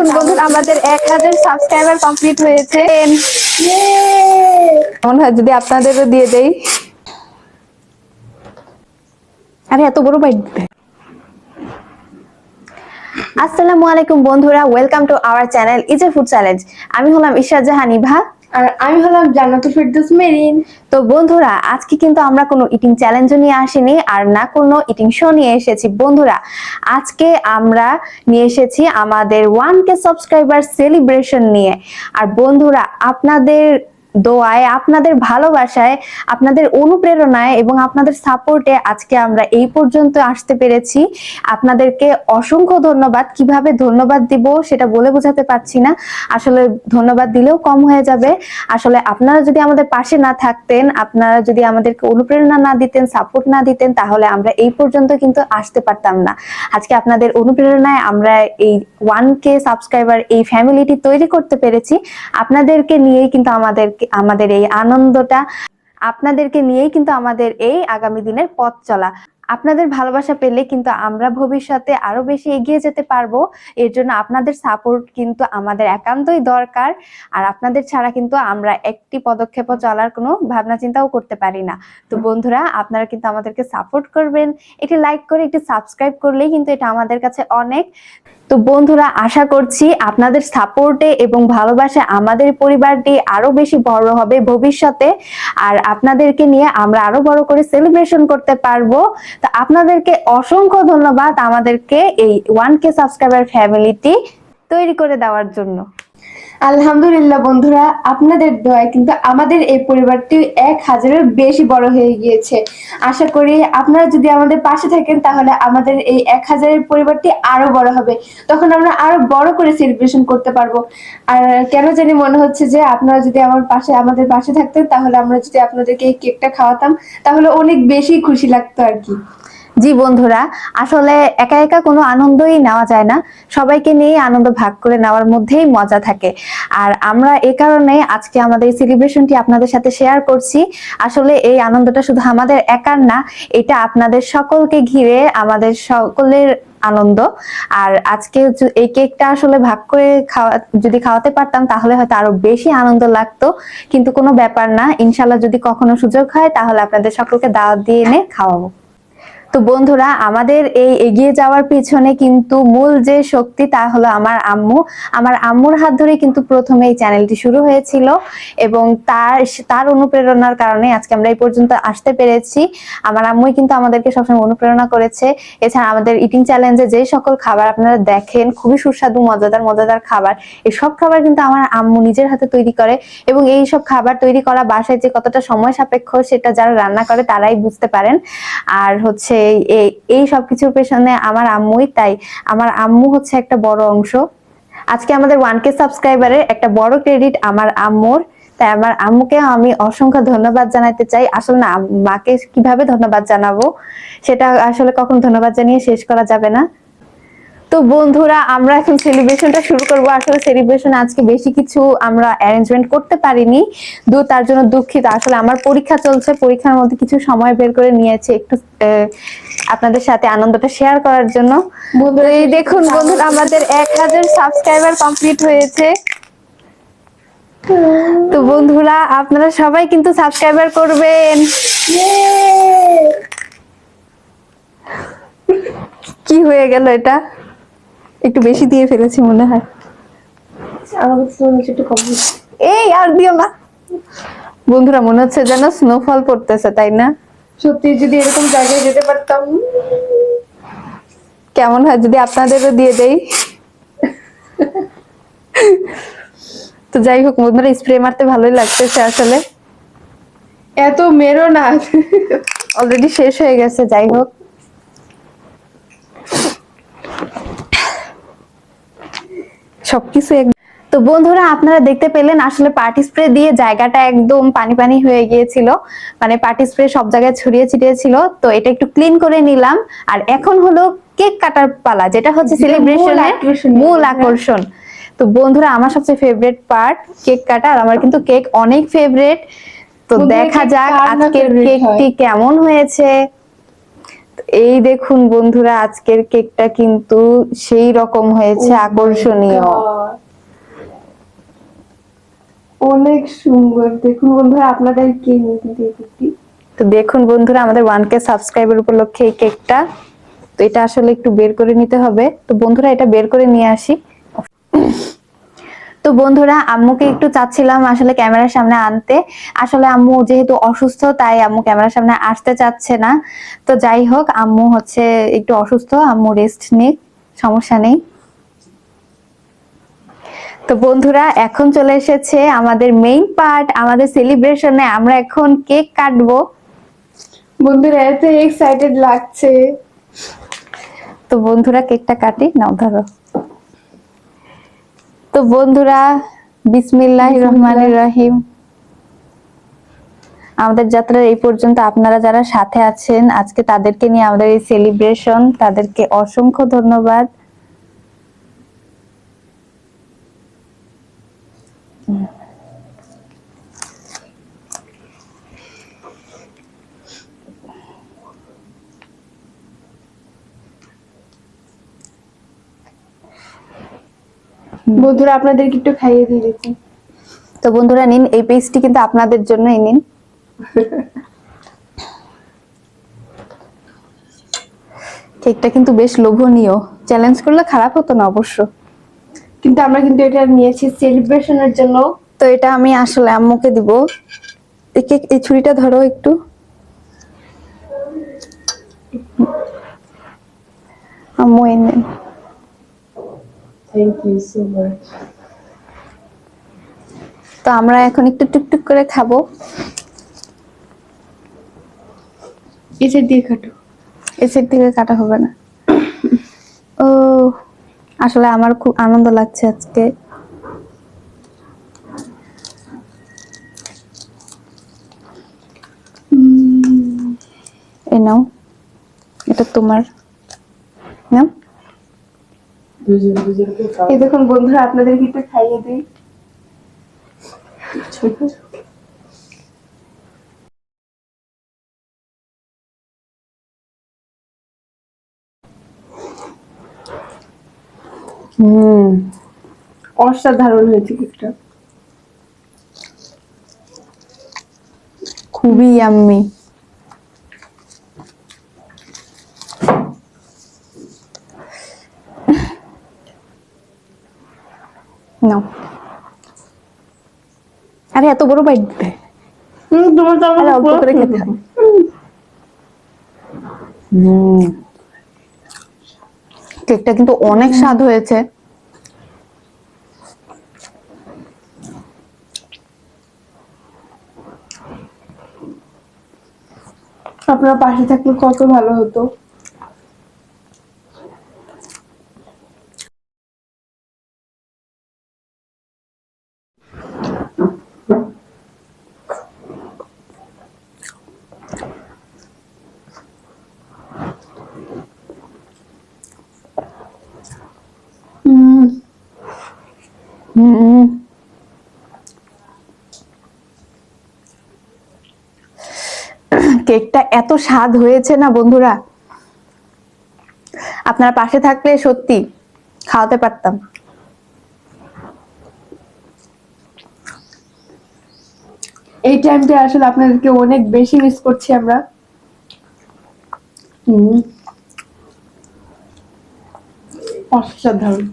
দেখুন বন্ধুরা আমাদের এক হাজার সাবস্ক্রাইবার কমপ্লিট হয়েছে। মনে হয় যদি আপনাদেরও দিয়ে দেই। আরে এত বড় বাইট আসসালামু আলাইকুম বন্ধুরা welcome to our channel is a food challenge আমি হলাম ঈশা জাহান ইভা। আর আমি হলাম জান্নাতুল ফেরদৌস মেরিন। তো বন্ধুরা, আজকে কিন্তু আমরা কোনো ইটিং চ্যালেঞ্জ নিয়ে আসিনি আর না কোনো ইটিং শো নিয়ে এসেছি। বন্ধুরা, আজকে আমরা নিয়ে এসেছি আমাদের ওয়ান কে সাবস্ক্রাইবার সেলিব্রেশন নিয়ে। আর বন্ধুরা, আপনাদের দোয়ায়, আপনাদের ভালোবাসায়, আপনাদের অনুপ্রেরণায় এবং আপনাদের সাপোর্টে আজকে আমরা এই পর্যন্ত আসতে পেরেছি। আপনাদেরকে অসংখ্য ধন্যবাদ। কীভাবে ধন্যবাদ দিব সেটা বলে বোঝাতে পারছি না। আসলে ধন্যবাদ দিলেও কম হয়ে যাবে। আসলে আপনারা যদি আমাদের পাশে না থাকতেন, আপনারা যদি আমাদেরকে অনুপ্রেরণা না দিতেন, সাপোর্ট না দিতেন, তাহলে আমরা এই পর্যন্ত কিন্তু আসতে পারতাম না। আজকে আপনাদের অনুপ্রেরণায় আমরা এই ওয়ান কে সাবস্ক্রাইবার, এই ফ্যামিলিটি তৈরি করতে পেরেছি। আপনাদেরকে নিয়েই কিন্তু আমাদের আমাদের এই আনন্দটা আপনাদেরকে নিয়েই কিন্তু আমাদের এই আগামী দিনের পথ চলা। আপনাদের ভালোবাসা পেলে কিন্তু আমরা ভবিষ্যতে আরও বেশি এগিয়ে যেতে পারব। এর জন্য আপনাদের সাপোর্ট কিন্তু আমাদের একান্তই দরকার। আর আপনাদের ছাড়া কিন্তু আমরা একটি পদক্ষেপও চলার কোনো ভাবনা চিন্তাও করতে পারি না। তো বন্ধুরা, আপনারা কিন্তু আমাদেরকে সাপোর্ট করবেন। একটি লাইক করে, একটি সাবস্ক্রাইব করলেই কিন্তু এটা আমাদের কাছে অনেক তো বন্ধুরা, আশা করছি আপনাদের সাপোর্টে এবং ভালোবাসা আমাদের পরিবারটি আরও বেশি বড় হবে ভবিষ্যতে। আর আপনাদেরকে নিয়ে আমরা আরও বড় করে সেলিব্রেশন করতে পারব। তো আপনাদেরকে অসংখ্য ধন্যবাদ আমাদেরকে এই ওয়ান কে সাবস্ক্রাইবার ফ্যামিলিটি তৈরি করে দেওয়ার জন্য। আলহামদুলিল্লাহ বন্ধুরা, আপনাদের দোয়ায় কিন্তু আমাদের এই পরিবারটি এক হাজারের বেশি বড় হয়ে গিয়েছে। আশা করি আপনারা যদি আমাদের পাশে থাকেন, তাহলে আমাদের এই এক হাজারের পরিবারটি আরও বড় হবে। তখন আমরা আরও বড় করে সেলিব্রেশন করতে পারব। আর কেন জানি মনে হচ্ছে যে, আপনারা যদি আমার পাশে, আমাদের পাশে থাকতেন, তাহলে আমরা যদি আপনাদেরকে এই কেকটা খাওয়াতাম, তাহলে অনেক বেশি খুশি লাগতো আর কি। জি বন্ধুরা, আসলে একা একা কোনো আনন্দই নেওয়া যায় না। সবাইকে নিয়ে আনন্দ ভাগ করে নেওয়ার মধ্যেই মজা থাকে। আর আমরা এই কারণে আজকে আমাদের এই সেলিব্রেশনটি আপনাদের সাথে শেয়ার করছি। আসলে এই আনন্দটা শুধু আমাদের একার না, এটা আপনাদের সকলকে ঘিরে আমাদের সকলের আনন্দ। আর আজকে এই কেকটা আসলে ভাগ করে খাওয়া, যদি খাওয়াতে পারতাম, তাহলে হয়তো আরও বেশি আনন্দ লাগতো। কিন্তু কোনো ব্যাপার না ইনশাল্লাহ যদি কখনো সুযোগ হয়, তাহলে আপনাদের সকলকে দাওয়াত দিয়ে এনে খাওয়াবো। তো বন্ধুরা, আমাদের এই এগিয়ে যাওয়ার পিছনে কিন্তু মূল যে শক্তি তা হলো আমার আম্মু। আমার আম্মুর হাত ধরে কিন্তু প্রথমে এই চ্যানেলটি শুরু হয়েছিল এবং তার তার অনুপ্রেরণার কারণে আজকে আমরা এই পর্যন্ত আসতে পেরেছি। আমার আম্মুই কিন্তু আমাদেরকে সবসময় অনুপ্রেরণা করেছে। এছাড়া আমাদের ইটিং চ্যালেঞ্জে যে সকল খাবার আপনারা দেখেন, খুবই সুস্বাদু, মজাদার মজাদার খাবার, এই সব খাবার কিন্তু আমার আম্মু নিজের হাতে তৈরি করে এবং এই সব খাবার তৈরি করা বাসায় যে কতটা সময় সাপেক্ষ সেটা যারা রান্না করে তারাই বুঝতে পারেন। আর হচ্ছে এই সব সবকিছুর পেছনে আমার আম্মুই, তাই আমার আম্মু হচ্ছে একটা বড় অংশ। আজকে আমাদের ওয়ান কে সাবস্ক্রাইবারের একটা বড় ক্রেডিট আমার আম্মুর। তাই আমার আম্মুকে আমি অসংখ্য ধন্যবাদ জানাতে চাই। আসলে না, মাকে কীভাবে ধন্যবাদ জানাব, সেটা আসলে কখন ধন্যবাদ জানিয়ে শেষ করা যাবে না। তো বন্ধুরা আমরা এখন সেলিব্রেশনটা শুরু করব। আসলে সেলিব্রেশন আজকে বেশি কিছু আমরা অ্যারেঞ্জমেন্ট করতে পারিনি। দু তার জন্য দুঃখিত। আসলে আমার পরীক্ষা চলছে পরীক্ষার মধ্যে কিছু সময় বের করে নিয়েছে একটু আপনাদের সাথে আনন্দটা শেয়ার করার জন্য। এই দেখুন বন্ধুরা আমাদের এক হাজার সাবস্ক্রাইবার কমপ্লিট হয়েছে। তো বন্ধুরা আপনারা সবাই কিন্তু সাবস্ক্রাইবার করবেন। কি হয়ে গেল এটা? একটু বেশি দিয়ে ফেলেছি মনে হয়। এই আর দিও না। বন্ধুরা মনে হচ্ছে যেন স্নোফল পড়তেছে তাই না? সত্যি যদি এরকম জায়গায় যেতে পারতাম। কেমন হয় যদি আপনাদেরও দিয়ে দেই? তো যাই হোক বন্ধুরা স্প্রে মারতে ভালোই লাগতেছে আসলে। এত মেরো না। অলরেডি শেষ হয়ে গেছে যাই হোক। সবকিছু তো বন্ধুরা আপনারা দেখতে পেলেন আসলে পার্টি স্প্রে দিয়ে জায়গাটা একদম পানি পানি হয়ে গিয়েছিল। মানে পার্টি স্প্রে সব জায়গায় ছড়িয়ে ছিটিয়ে ছিল। তো এটা একটু ক্লিন করে নিলাম। আর এখন হলো কেক কাটার পালা যেটা হচ্ছে সেলিব্রেশনের। মূল আকর্ষণ। তো বন্ধুরা আমার সবচেয়ে ফেভারিট পার্ট কেক কাটা। আর আমার কিন্তু কেক অনেক ফেভারিট তো দেখা যাক আজকের কেকটি কেমন হয়েছে। এই দেখুন বন্ধুরা আজকের কেকটা কিন্তু সেই রকম হয়েছে Oh আকর্ষণীয়। অনেক সুন্দর। দেখুন বন্ধুরা আপনাদের কি তো দেখুন বন্ধুরা আমাদের ওয়ান কে সাবস্ক্রাইবার উপলক্ষে এই কেকটা। তো এটা আসলে একটু বের করে নিতে হবে। তো বন্ধুরা এটা বের করে নিয়ে আসি। তো বন্ধুরা আম্মুকে একটু চাচ্ছিলাম আসলে ক্যামেরার সামনে আনতে। আসলে আম্মু যেহেতু অসুস্থ তাই আম্মু ক্যামেরার সামনে আসতে চাচ্ছে না। তো যাই হোক আম্মু হচ্ছে একটু অসুস্থ আম্মু রেস্ট নিক সমস্যা নেই। তো বন্ধুরা এখন চলে এসেছে আমাদের মেইন পার্ট আমাদের সেলিব্রেশনে আমরা এখন কেক কাটবো। বন্ধুরা এত এক্সাইটেড লাগছে। তো বন্ধুরা কেকটা কাটি নাও ধরো। তো বন্ধুরা বিসমিল্লাহ রহমান রহিম। আমাদের যাত্রার এই পর্যন্ত আপনারা যারা সাথে আছেন, আজকে তাদেরকে নিয়ে আমাদের এই সেলিব্রেশন তাদেরকে অসংখ্য ধন্যবাদ। বন্ধুরা আপনাদেরকে একটু খাইয়ে দিয়ে দিচ্ছি। তো বন্ধুরা নিন এই পেজটি কিন্তু আপনাদের জন্যই নিন। কেকটা কিন্তু বেশ লোভনীয়। চ্যালেঞ্জ করলে খারাপ হতো না অবশ্য। কিন্তু আমরা কিন্তু এটা নিয়েছি সেলিব্রেশনের জন্য। তো এটা আমি আসলে আম্মুকে দিব। এই কেক এই ছুরিটা ধরো একটু। আম্মু এই নেন Thank you so তো আমরা এখন একটু টুকটুক করে খাব। এসে দিয়ে কাটো। এসের থেকে কাটা হবে না। ও আসলে আমার খুব আনন্দ লাগছে আজকে। এ নাও এটা তোমার। নাও। এই দেখুন বন্ধুরা আপনাদেরকে একটু খাইয়ে দিই। হুম অসাধারণ হয়েছে কেকটা খুবই ইয়াম্মি নাও আরে এত বড় বাইট দিতে তোমার তো আমার অল্প করে খেতে হয় কেকটা কিন্তু অনেক স্বাদ হয়েছে। আপনার পাশে থাকলে কত ভালো হতো। কেকটা এত স্বাদ হয়েছে না বন্ধুরা? আপনারা পাশে থাকলে সত্যি খাওয়াতে পারতাম। এই টাইমটা আসলে আপনাদেরকে অনেক বেশি মিস করছি আমরা। অসাধারণ।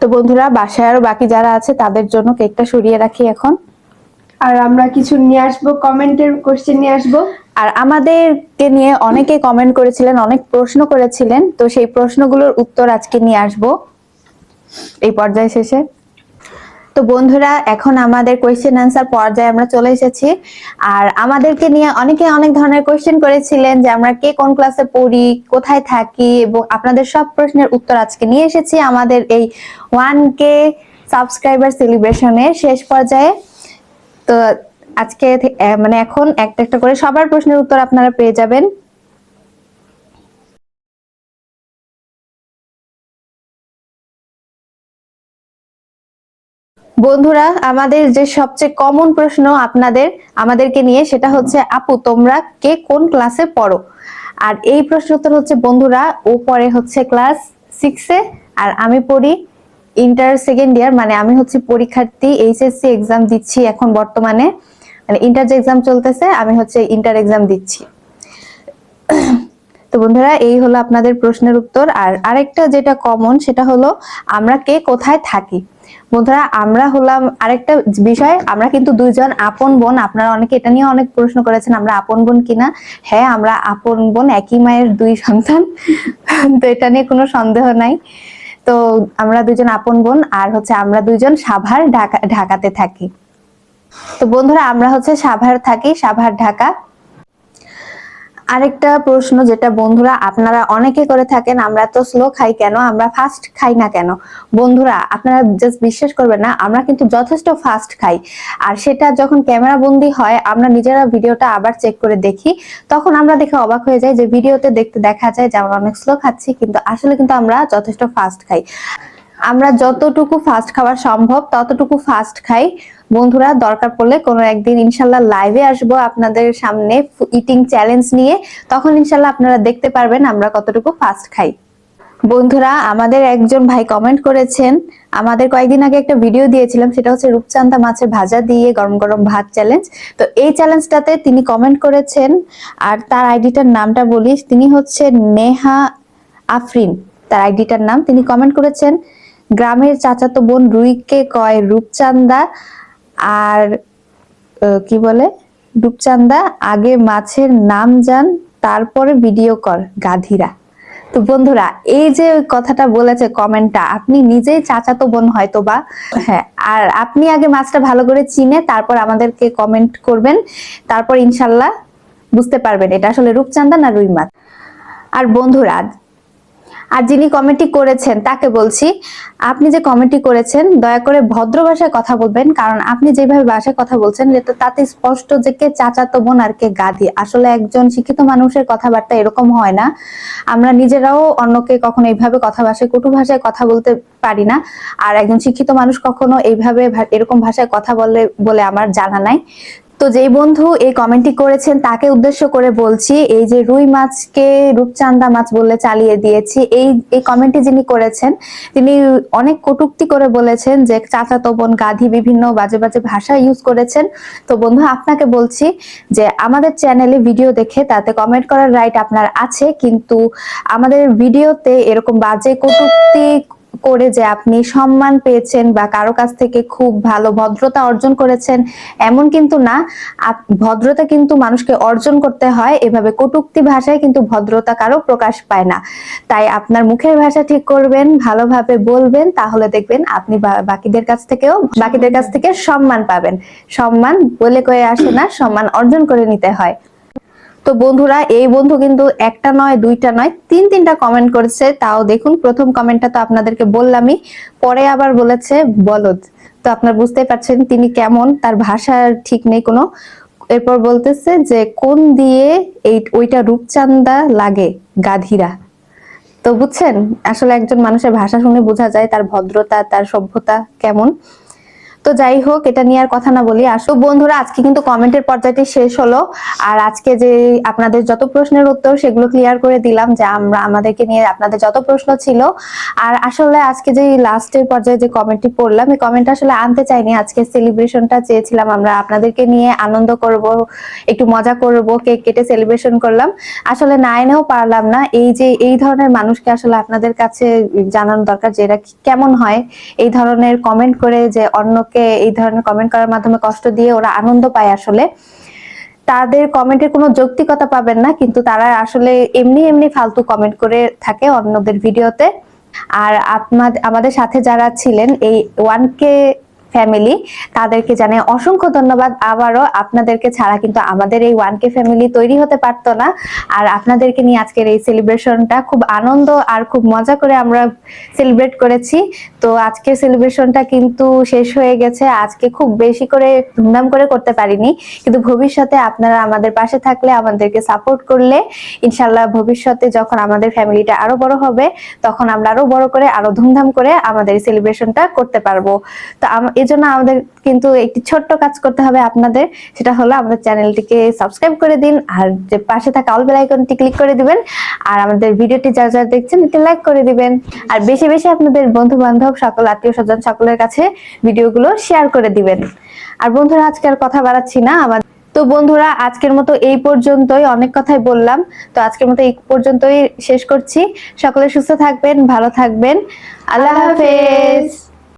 তো বন্ধুরা বাসায় আরও বাকি যারা আছে তাদের জন্য কেকটা সরিয়ে রাখি এখন। আর আমরা কিছু নিয়ে আসব, কমেন্টের কোশ্চেন নিয়ে আসব। আর আমাদেরকে নিয়ে অনেকে কমেন্ট করেছিলেন, অনেক প্রশ্ন করেছিলেন, তো সেই প্রশ্নগুলোর উত্তর আজকে নিয়ে আসব। এই পর্যায়ে শেষে। তো বন্ধুরা, এখন আমাদের কোয়েশ্চেন আনসার পর্যায়ে আমরা চলে এসেছি। আর আমাদেরকে নিয়ে অনেকে অনেক ধরনের কোয়েশ্চেন করেছিলেন যে আমরা কে কোন ক্লাসে পড়ি, কোথায় থাকি, এবং আপনাদের সব প্রশ্নের উত্তর আজকে নিয়ে এসেছি আমাদের এই ওয়ান কে সাবস্ক্রাইবার সেলিব্রেশনের শেষ পর্যায়ে। তো আজকে মানে এখন একটা একটা করে সবার প্রশ্নের উত্তর আপনারা পেয়ে যাবেন। বন্ধুরা, আমাদের যে সবচেয়ে কমন প্রশ্ন আপনাদের, আমাদেরকে নিয়ে, সেটা হচ্ছে, আপু, তোমরা কে কোন ক্লাসে পড়ো? আর এই প্রশ্ন উত্তর হচ্ছে, বন্ধুরা, ও পরে হচ্ছে ক্লাস সিক্সে আর আমি পড়ি ইন্টার সেকেন্ড ইয়ার মানে আমি হচ্ছে পরীক্ষার্থী এইচএসসি এক্সাম দিচ্ছি এখন বর্তমানে। মানে ইন্টার যে এক্সাম চলতেছে, আমি হচ্ছে ইন্টার এক্সাম দিচ্ছি। তো বন্ধুরা, এই হলো আপনাদের প্রশ্নের উত্তর। আর আরেকটা যেটা কমন সেটা হলো আমরা কে কোথায় থাকি? বন্ধুরা, আমরা হলাম আরেকটা বিষয়, আমরা কিন্তু দুইজন আপন বোন। আপনারা অনেকে এটা নিয়ে অনেক প্রশ্ন করেছেন, আমরা আপন বোন কিনা হ্যাঁ আমরা আপন বোন, একই মায়ের দুই সন্তান। তো এটা নিয়ে কোনো সন্দেহ নাই। তো আমরা দুজন আপন বোন আর হচ্ছে আমরা দুজন সাভার ঢাকা ঢাকাতে থাকি। তো বন্ধুরা, আমরা হচ্ছে সাভার থাকি, সাভার ঢাকা। আরেকটা প্রশ্ন যেটা বন্ধুরা আপনারা অনেকে করে থাকেন, আমরা তো স্লো খাই কেন? আমরা ফাস্ট খাই না কেন? বন্ধুরা, আপনারা জাস্ট বিশ্বাস করবেন না, আমরা কিন্তু যথেষ্ট ফাস্ট খাই। আর সেটা যখন ক্যামেরা বন্দি হয়, আমরা নিজেরা ভিডিওটা আবার চেক করে দেখি, তখন আমরা দেখে অবাক হয়ে যাই যে ভিডিওতে দেখতে দেখা যায় যে আমরা অনেক স্লো খাচ্ছি, কিন্তু আসলে কিন্তু আমরা যথেষ্ট ফাস্ট খাই। আমরা যতটুকু ফাস্ট খাওয়া সম্ভব, ততটুকু ফাস্ট খাই। বন্ধুরা, দরকার পড়লে কোনো একদিন ইনশাল্লাহ লাইভে আসব আপনাদের সামনে ইটিং চ্যালেঞ্জ নিয়ে। তখন ইনশাল্লাহ আপনারা দেখতে পারবেন আমরা কতটুকু ফাস্ট খাই। বন্ধুরা, আমাদের একজন ভাই কমেন্ট করেছেন, আমাদের কয়েকদিন আগে একটা ভিডিও দিয়েছিলাম, সেটা হচ্ছে রূপচান্দা মাছের ভাজা দিয়ে গরম গরম ভাত চ্যালেঞ্জ তো এই চ্যালেঞ্জটাতে তিনি কমেন্ট করেছেন, আর তার আইডিটার নামটা বলি, তিনি হচ্ছে নেহা আফরিন। তার আইডিটার নাম তিনি কমেন্ট করেছেন, গ্রামের চাচাতো বোন রুইকে কয় রূপচান্দা আর কি বলে? রূপচান্দা আগে মাছের নাম জান, তারপরে ভিডিও কর, গাধীরা। তো বন্ধুরা, এই যে কথাটা বলেছে কমেন্টটা আপনি নিজেই চাচাতো বোন হয়তো বা হ্যাঁ আর আপনি আগে মাছটা ভালো করে চিনে, তারপর আমাদেরকে কমেন্ট করবেন, তারপর ইনশাল্লাহ বুঝতে পারবেন এটা আসলে রূপচান্দা না রুই মাছ। আর বন্ধুরা আর যিনি কমেন্টটি করেছেন, তাকে বলছি, আপনি যে কমেন্টটি করেছেন, দয়া করে ভদ্র ভাষায় কথা বলবেন, কারণ আপনি যেভাবে ভাষায় কথা বলছেন তাতে স্পষ্ট যে কে চাচাতো বোন আর কে গাদি আসলে একজন শিক্ষিত মানুষের কথাবার্তা এরকম হয় না। আমরা নিজেরাও অন্যকে কখনো এইভাবে কথা ভাষায়, কটু ভাষায় কথা বলতে পারি না। আর একজন শিক্ষিত মানুষ কখনো এইভাবে এরকম ভাষায় কথা বলে বলে আমার জানা নাই। তো যেই বন্ধু এই কমেন্টটি করেছেন, তাকে উদ্দেশ্য করে বলছি, এই যে রুই মাছকে রূপচান্দা মাছ বলে চালিয়ে দিয়েছি, এই এই কমেন্টটি যিনি করেছেন, তিনি অনেক কটূক্তি করে বলেছেন যে চাচাতো বোন গাধি বিভিন্ন বাজে বাজে ভাষা ইউজ করেছেন। তো বন্ধু, আপনাকে বলছি যে আমাদের চ্যানেলে ভিডিও দেখে তাতে কমেন্ট করার রাইট আপনার আছে, কিন্তু আমাদের ভিডিওতে এরকম বাজে কটূক্তি করে যে আপনি সম্মান পেয়েছেন বা কারও কাছ থেকে খুব ভালো ভদ্রতা অর্জন করেছেন, এমন কিন্তু না। ভদ্রতা কিন্তু মানুষকে অর্জন করতে হয়। এভাবে কটূক্তি ভাষায় কিন্তু ভদ্রতা কারও প্রকাশ পায় না। তাই আপনার মুখের ভাষা ঠিক করবেন, ভালোভাবে বলবেন, তাহলে দেখবেন আপনি বাকিদের কাছ থেকেও, বাকিদের কাছ থেকে সম্মান পাবেন। সম্মান বলে কয়ে আসে না, সম্মান অর্জন করে নিতে হয়। তো বন্ধুরা, এই বন্ধু কিন্তু একটা নয়, দুইটা নয়, তিন তিনটা কমেন্ট করেছে। তাও দেখুন, প্রথম কমেন্টটা তো আপনাদেরকে বললামই, পরে আবার বলেছে বলদ। তো আপনারা বুঝতেই পারছেন তিনি কেমন, তার ভাষার ঠিক নেই কোনো। এরপর বলতেছে যে, কোন দিয়ে এই, ওইটা রূপচান্দা লাগে গাধীরা? তো বুঝছেন, আসলে একজন মানুষের ভাষা শুনে বোঝা যায় তার ভদ্রতা, তার সভ্যতা কেমন। তো যাই হোক, এটা নিয়ে আর কথা না বলি আসো। বন্ধুরা, আজকে কিন্তু কমেন্টের পর্যায়টি শেষ হলো। আর আজকে যে আপনাদের যত প্রশ্নের উত্তর, সেগুলো ক্লিয়ার করে দিলাম যে আমরা আমাদেরকে নিয়ে আপনাদের যত প্রশ্ন ছিল। আর আসলে আজকে যে লাস্টের পর্যায়ে যে কমেন্টটি পড়লাম, এই কমেন্ট আসলে আনতে চাইনি। আজকে সেলিব্রেশনটা চেয়েছিলাম আমরা আপনাদেরকে নিয়ে, আনন্দ করব, একটু মজা করব কেক কেটে সেলিব্রেশন করলাম। আসলে না এনেও পারলাম না। এই যে, এই ধরনের মানুষকে আসলে আপনাদের কাছে জানানো দরকার যে এরা কেমন হয়, এই ধরনের কমেন্ট করে যে অন্যকে এই ধরনের কমেন্ট করার মাধ্যমে কষ্ট দিয়ে ওরা আনন্দ পায় আসলে। তাদের কমেন্টের কোনো যৌক্তিকতা পাবেন না, কিন্তু তারা আসলে এমনি এমনি ফালতু কমেন্ট করে থাকে অন্যদের ভিডিওতে আর আপনাদের আমাদের সাথে যারা ছিলেন, এই ওয়ান কে ফ্যামিলি তাদেরকে জানাই অসংখ্য ধন্যবাদ। আবারও আপনাদেরকে ছাড়া কিন্তু আমাদের এই ওয়ান কে ফ্যামিলি তৈরি হতে পারতো না। আর আপনাদেরকে নিয়ে আজকের এই সেলিব্রেশনটা খুব আনন্দ আর খুব মজা করে আমরা সেলিব্রেট করেছি। তো আজকের সেলিব্রেশনটা কিন্তু শেষ হয়ে গেছে। আজকে খুব বেশি করে ধুমধাম করে করতে পারিনি। কিন্তু ভবিষ্যতে আপনারা আমাদের পাশে থাকলে আমাদেরকে সাপোর্ট করলে ইনশাল্লাহ ভবিষ্যতে যখন আমাদের ফ্যামিলিটা আরও বড় হবে, তখন আমরা আরও বড় করে, আরও ধুমধাম করে আমাদের সেলিব্রেশনটা করতে পারব। তো এই জন্য আমাদের কিন্তু একটি ছোট্ট কাজ করতে হবে আপনাদের। সেটা হলো আমাদের চ্যানেলটিকে সাবস্ক্রাইব করে দিন, আর যে পাশে থাকা অল বেল আইকনটি ক্লিক করে দিবেন, আর আমাদের ভিডিওটি যারা যারা দেখছেন এটি লাইক করে দিবেন। আর বেশি বেশি আপনাদের বন্ধু বান্ধব সকল আত্মীয় স্বজন, সকলের কাছে ভিডিওগুলো শেয়ার করে দিবেন। আর বন্ধুরা, আজকে আর কথা বাড়াচ্ছি না। আমার তো বন্ধুরা, আজকের মতো এই পর্যন্তই। অনেক কথাই বললাম। তো আজকের মতো এই পর্যন্তই শেষ করছি। সকলে সুস্থ থাকবেন, ভালো থাকবেন। আল্লাহ হাফেজ।